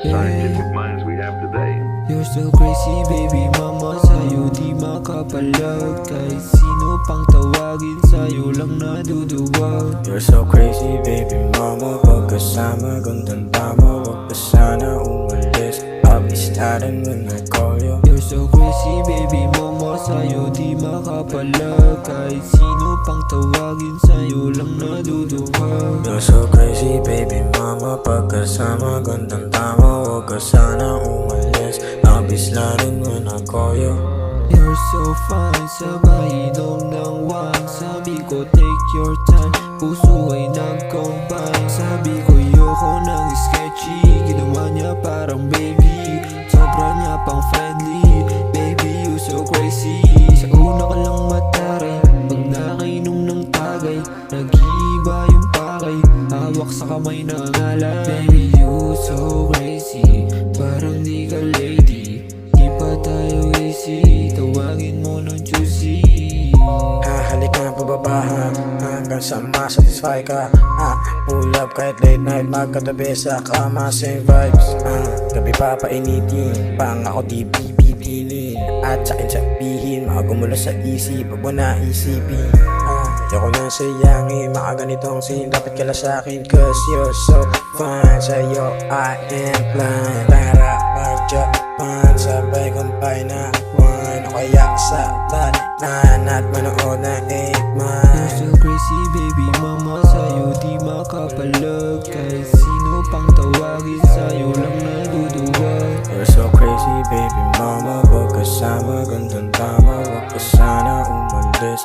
scientific minds we have today. You're so crazy baby mama Sa'yo di makapalag Kahit sino pang tawagin Sa'yo lang naduduwag. You're so crazy baby mama Pagkasama gandang tama Huwag sliding when I call you. You're so crazy baby mama Sa'yo di makapalag. Kahit sino pang tawagin Sa'yo lang naduduwag. You're so crazy baby mama Pagkasama gandang tama Huwag ka sana umalis. I'll be sliding when I call you. You're so fine Sabay inom ng wine Sabi ko take your time Puso ay nag-combine. Sabi ko yoko ng sketchy Ginawa niya parang baby sa kamay na ngalan Baby you so crazy. Parang di ka lady Di pa tayo easy. Tawagin mo ng juicy. Hahalik na pababahan Hanggang sa masatisfy ka. Ah, Pull up kahit late night Magkatabi sa kama Same vibes. Ah, Gabi papainitin Pang ako di pipipilin. At sa'kin sabihin Mga gumula sa isip Pag mo ah, Ayoko nang sayangin Mga ganitong scene. Dapat kala sa'kin Cause you're so fine. Sa'yo I am blind. Tara mag-Japan Sabay kumpay na wine. O kaya sa talinan At manood 8 You're man so crazy baby mama. Sa'yo di makapalag Kahit sino pang tawagin Sa'yo lang naduduwag You're so crazy baby mama. Pagkasama gandang tama. Huwag ka sana umalis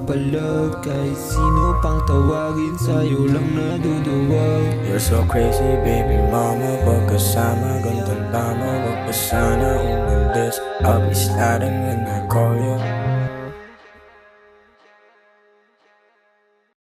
makapalag Kahit sino pang tawagin Sa'yo lang naduduwag. You're so crazy baby mama. Pagkasama gandang tama Huwag ka sana umalis I'll be sliding when I call you